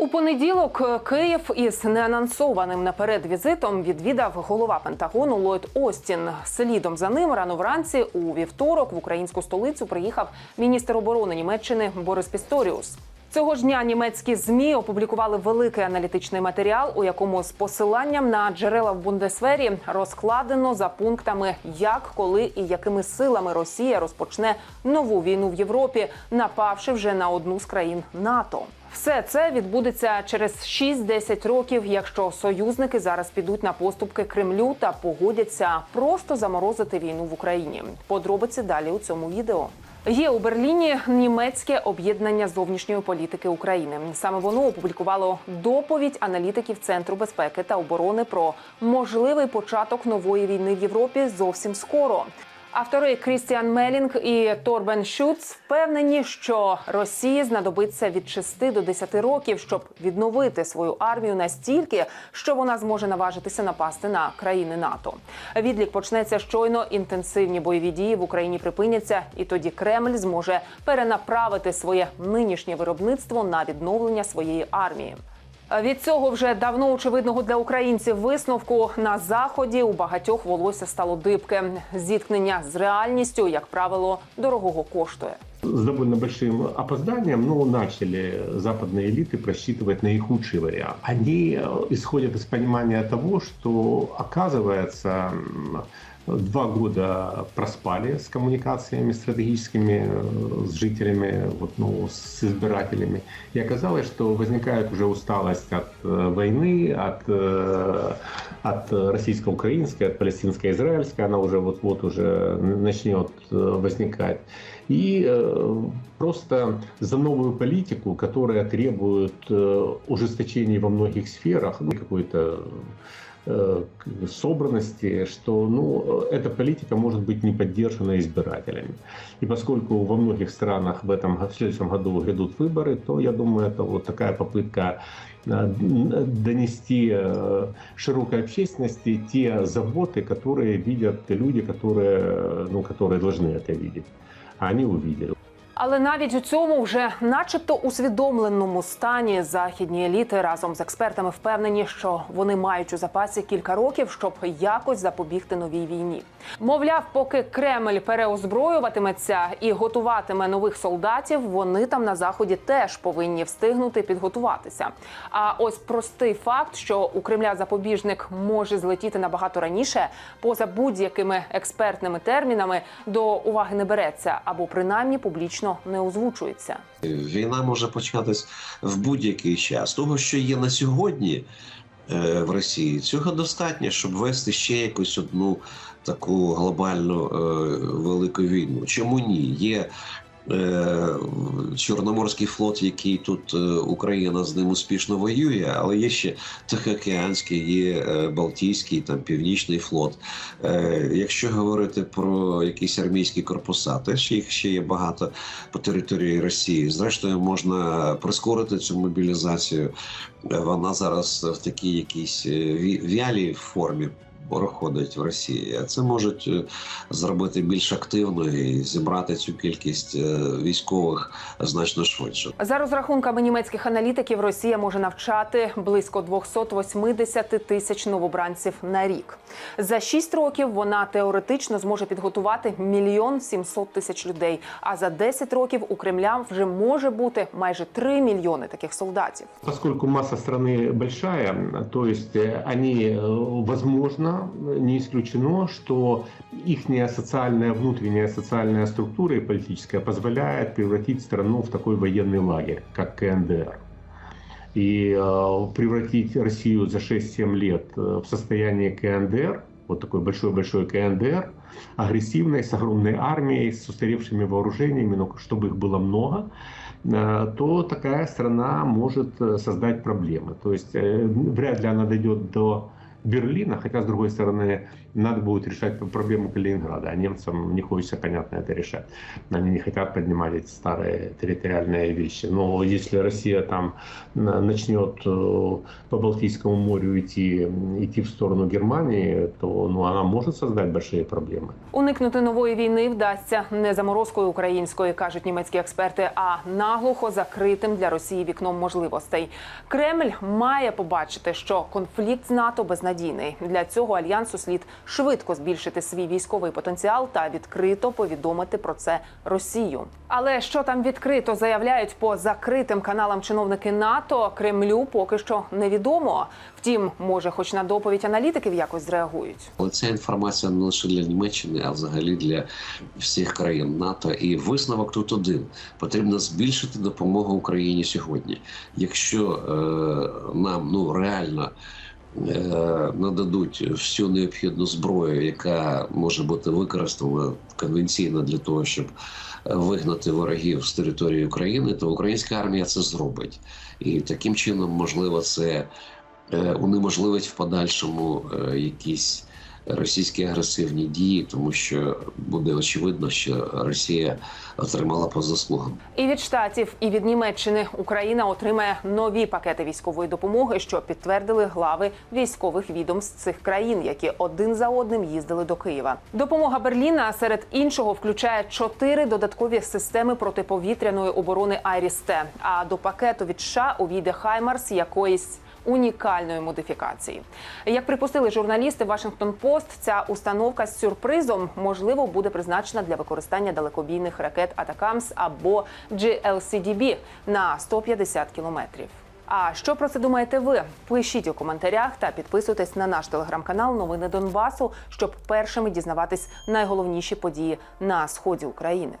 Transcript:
У понеділок Київ із неанонсованим наперед візитом відвідав голова Пентагону Ллойд Остін. Слідом за ним рано вранці у вівторок в українську столицю приїхав міністр оборони Німеччини Борис Пісторіус. Цього ж дня німецькі змі опублікували великий аналітичний матеріал, у якому з посиланням на джерела в Бундесвері розкладено за пунктами, як, коли і якими силами Росія розпочне нову війну в Європі, напавши вже на одну з країн НАТО. Все це відбудеться через 6-10 років, якщо союзники зараз підуть на поступки Кремлю та погодяться просто заморозити війну в Україні. Подробиці далі у цьому відео. Є у Берліні німецьке об'єднання зовнішньої політики України. Саме воно опублікувало доповідь аналітиків Центру безпеки та оборони про можливий початок нової війни в Європі зовсім скоро. Автори Крістіан Мелінг і Торбен Шуц впевнені, що Росії знадобиться від 6 до 10 років, щоб відновити свою армію настільки, що вона зможе наважитися напасти на країни НАТО. Відлік почнеться щойно. Інтенсивні бойові дії в Україні припиняться, і тоді Кремль зможе перенаправити своє нинішнє виробництво на відновлення своєї армії. Від цього вже давно очевидного для українців висновку на заході у багатьох волосся стало дибке. Зіткнення з реальністю, як правило, дорогого коштує. С довольно большим опозданием, но начали западные элиты просчитывать наихудший вариант. Они э, исходят из понимания того, что оказывается м, Два года проспали с коммуникациями стратегическими э, с жителями, вот, ну, с избирателями. И оказалось, что возникает уже усталость от э, войны, от, э, от российско-украинской, от палестинско-израильской. Она уже вот-вот уже начнет возникать. И просто за новую политику, которая требует ужесточения во многих сферах, ну, какой-то собранности, что ну, э, эта политика может быть не поддержана избирателями. И поскольку во многих странах в этом в следующем году грядут выборы, то я думаю, это вот такая попытка э, донести э, широкой общественности те заботы, которые видят люди, которые, э, ну, которые должны это видеть. А они увидели. Але навіть у цьому вже, начебто, усвідомленому стані західні еліти разом з експертами впевнені, що вони мають у запасі кілька років, щоб якось запобігти новій війні. Мовляв, поки Кремль переозброюватиметься і готуватиме нових солдатів, вони там на заході теж повинні встигнути підготуватися. А ось простий факт, що у Кремля запобіжник може злетіти набагато раніше, поза будь-якими експертними термінами, до уваги не береться або принаймні публічно не озвучується. Війна може початись в будь-який час. Того, що є на сьогодні е, в Росії, цього достатньо, щоб вести ще якусь одну таку глобальну е, велику війну. Чому ні? Є Чорноморський флот, який тут е, Україна з ним успішно воює, але є ще Тихоокеанський, є е, Балтійський, там Північний флот. Е, якщо говорити про якісь армійські корпуса, теж їх ще є багато по території Росії. Зрештою, можна прискорити цю мобілізацію. Е, Вона зараз в такій якійсь е, вялій формі Проходить в Росії, а це можуть е, зробити більш активно і зібрати цю кількість е, військових значно швидше. За розрахунками німецьких аналітиків, Росія може навчати близько 280 тисяч новобранців на рік. За 6 років вона теоретично зможе підготувати мільйон 700 тисяч людей. А за 10 років у Кремля вже може бути майже 3 мільйони таких солдатів. Поскольку масса страны большая, то есть э, они, э, возможно, не исключено, что их социальная, внутренняя социальная структура и политическая позволяет превратить страну в такой военный лагерь, как КНДР. И э, превратить Россию за 6-7 лет э, в состояние КНДР, вот такой большой-большой КНДР, агрессивной, с огромной армией, с устаревшими вооружениями, но чтобы их было много, э, то такая страна может создать проблемы. То есть вряд ли она дойдет до Берлина, хотя, с другой стороны, надо будет решать проблему Калининграда, а немцам не хочется, понятно, это решать. Они не хотят поднимать эти старые территориальные вещи. Но если Россия там на- начнет э, по Балтийскому морю идти, идти в сторону Германии, то ну, она может создать большие проблемы. Уникнути нової війни вдасться не заморозкою української, кажуть німецькі експерти, а наглухо закритим для Росії вікном можливостей. Кремль має побачити, що конфлікт з НАТО безнадійний. Для цього альянсу слід швидко збільшити свій військовий потенціал та відкрито повідомити про це Росію. Але що там відкрито заявляють по закритим каналам чиновники НАТО, Кремлю поки що невідомо. Втім, може, хоч на доповідь аналітиків якось зреагують. Але ця інформація не лише для Німеччини, а взагалі для всіх країн НАТО. І висновок тут один: потрібно збільшити допомогу Україні сьогодні. Якщо е, нам ну реально. Е, Нададуть всю необхідну зброю, яка може бути використана конвенційно для того, щоб вигнати ворогів з території України, то українська армія це зробить, і таким чином, можливо, це е, унеможливить в подальшому е, якісь російські агресивні дії, тому що буде очевидно, що Росія отримала по заслугам. І від штатів, і від Німеччини Україна отримає нові пакети військової допомоги, що підтвердили глави військових відомств цих країн, які один за одним їздили до Києва. Допомога Берліна серед іншого включає чотири додаткові системи протиповітряної оборони Айріс-Т. А до пакету від США увійде Хаймарс якоїсь. Унікальної модифікації, як припустили журналісти Вашингтон Пост, ця установка з сюрпризом можливо буде призначена для використання далекобійних ракет Атакамс або GLCDB на 150 кілометрів. А що про це думаєте ви? Пишіть у коментарях та підписуйтесь на наш телеграм-канал Новини Донбасу, щоб першими дізнаватись найголовніші події на сході України.